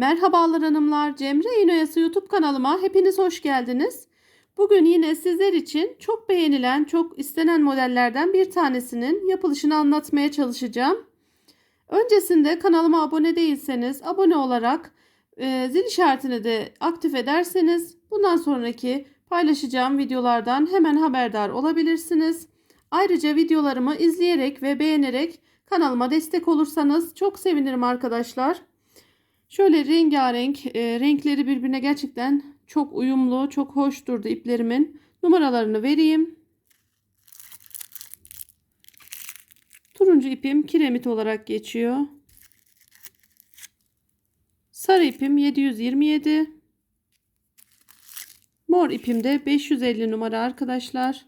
Merhabalar hanımlar, Cemre İnoyası YouTube kanalıma hepiniz hoş geldiniz. Bugün yine sizler için çok beğenilen, çok istenen modellerden bir tanesinin yapılışını anlatmaya çalışacağım. Öncesinde kanalıma abone değilseniz abone olarak e, zil işaretini de aktif ederseniz bundan sonraki paylaşacağım videolardan hemen haberdar olabilirsiniz. Ayrıca videolarımı izleyerek ve beğenerek kanalıma destek olursanız çok sevinirim arkadaşlar. Şöyle rengarenk, e, renkleri birbirine gerçekten çok uyumlu, çok hoş durdu iplerimin. Numaralarını vereyim. Turuncu ipim kiremit olarak geçiyor. Sarı ipim 727. Mor ipim de 550 numara arkadaşlar.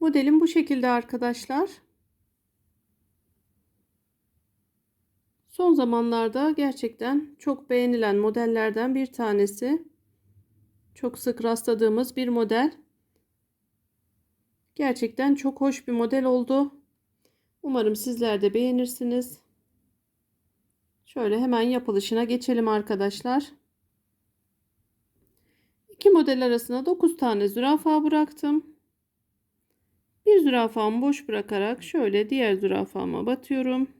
Modelim bu şekilde arkadaşlar. Son zamanlarda gerçekten çok beğenilen modellerden bir tanesi. Çok sık rastladığımız bir model. Gerçekten çok hoş bir model oldu. Umarım sizler de beğenirsiniz. Şöyle hemen yapılışına geçelim arkadaşlar. İki model arasına 9 tane zürafa bıraktım. Bir zürafamı boş bırakarak şöyle diğer zürafama batıyorum.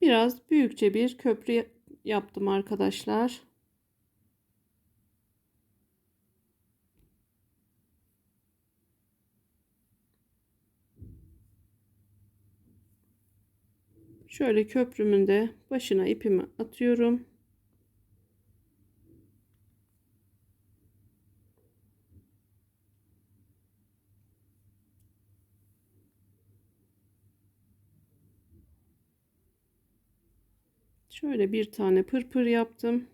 Biraz büyükçe bir köprü yaptım arkadaşlar. Şöyle köprümün de başına ipimi atıyorum. Şöyle bir tane pırpır yaptım.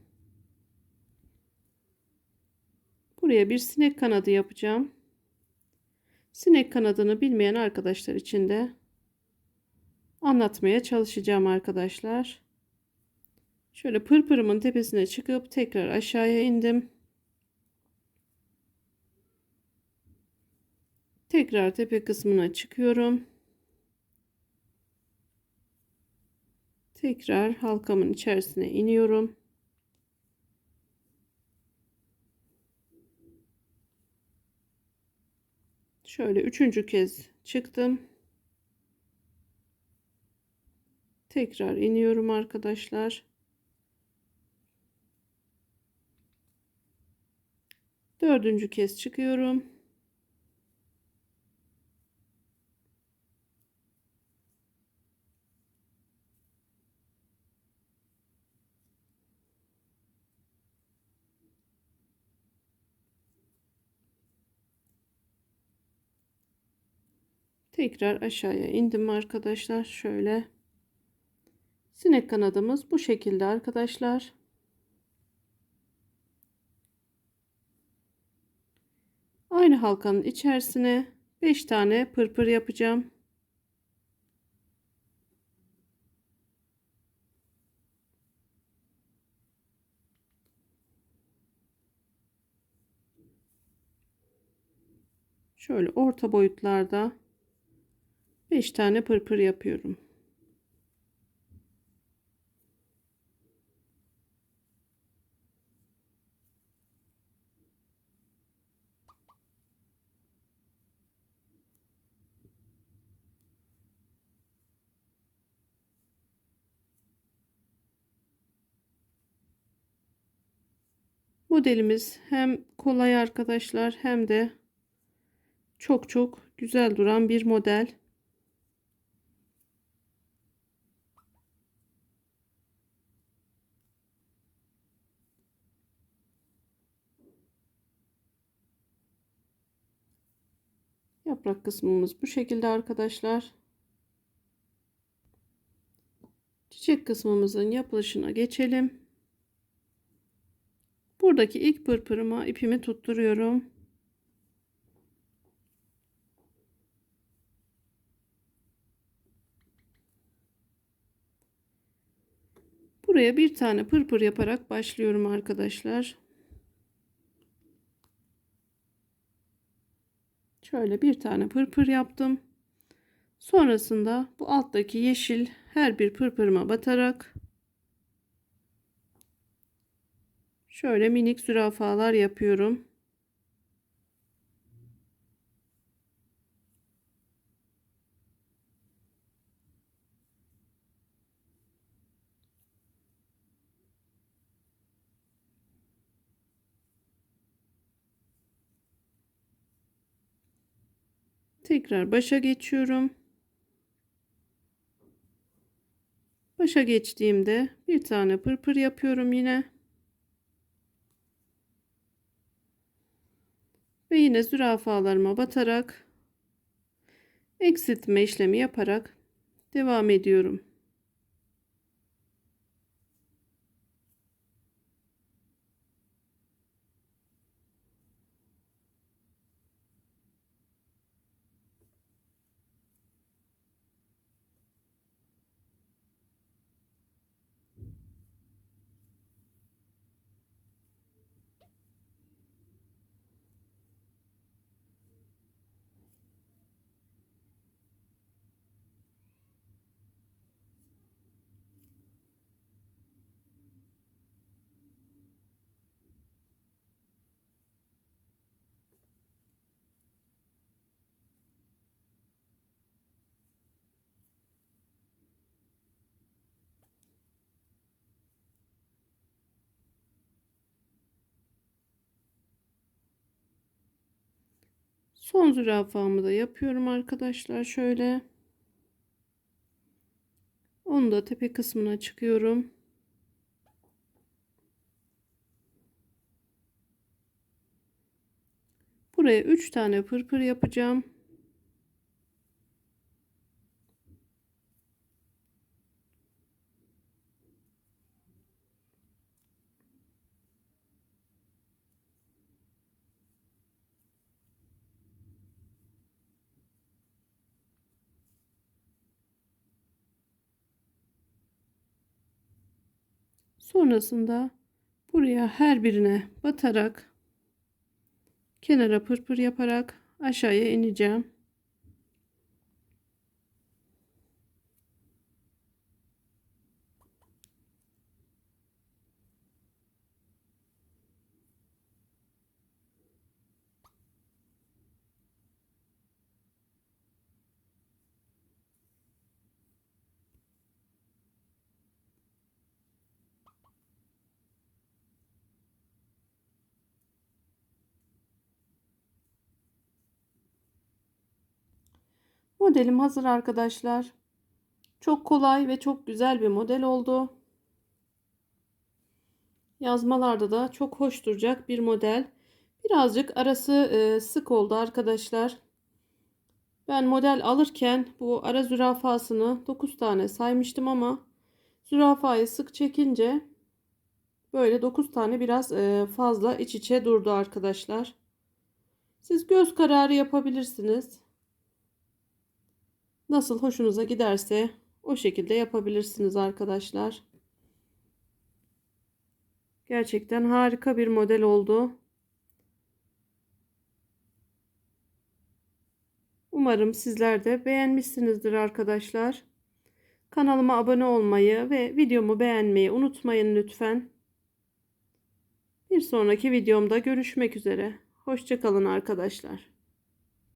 Buraya bir sinek kanadı yapacağım. Sinek kanadını bilmeyen arkadaşlar için de anlatmaya çalışacağım arkadaşlar. Şöyle pırpırımın tepesine çıkıp tekrar aşağıya indim. Tekrar tepe kısmına çıkıyorum. Tekrar halkamın içerisine iniyorum. Şöyle üçüncü kez çıktım. Tekrar iniyorum arkadaşlar. Dördüncü kez çıkıyorum. Tekrar aşağıya indim arkadaşlar. Şöyle. Sinek kanadımız bu şekilde arkadaşlar. Aynı halkanın içerisine 5 tane pırpır yapacağım. Şöyle orta boyutlarda 5 tane pırpır yapıyorum. Modelimiz hem kolay arkadaşlar hem de çok çok güzel duran bir model. Yaprak kısmımız bu şekilde arkadaşlar. Çiçek kısmımızın yapılışına geçelim. Buradaki ilk pırpırıma ipimi tutturuyorum. Buraya bir tane pırpır yaparak başlıyorum arkadaşlar. Şöyle bir tane pırpır yaptım. Sonrasında bu alttaki yeşil her bir pırpırıma batarak şöyle minik zürafalar yapıyorum. Tekrar başa geçiyorum. Başa geçtiğimde bir tane pırpır yapıyorum yine. Ve yine zürafalarıma batarak eksiltme işlemi yaparak devam ediyorum. Son zürafamı da yapıyorum arkadaşlar. Şöyle. Onu da tepe kısmına çıkıyorum. Buraya 3 tane pırpır yapacağım. Sonrasında buraya her birine batarak kenara pırpır yaparak aşağıya ineceğim. Modelim hazır arkadaşlar. Çok kolay ve çok güzel bir model oldu. Yazmalarda da çok hoş duracak bir model. Birazcık arası e, sık oldu arkadaşlar. Ben model alırken bu ara zürafasını 9 tane saymıştım ama zürafayı sık çekince böyle 9 tane biraz e, fazla iç içe durdu arkadaşlar. Siz göz kararı yapabilirsiniz. Nasıl hoşunuza giderse o şekilde yapabilirsiniz arkadaşlar. Gerçekten harika bir model oldu. Umarım sizler de beğenmişsinizdir arkadaşlar. Kanalıma abone olmayı ve videomu beğenmeyi unutmayın lütfen. Bir sonraki videomda görüşmek üzere. Hoşçakalın arkadaşlar.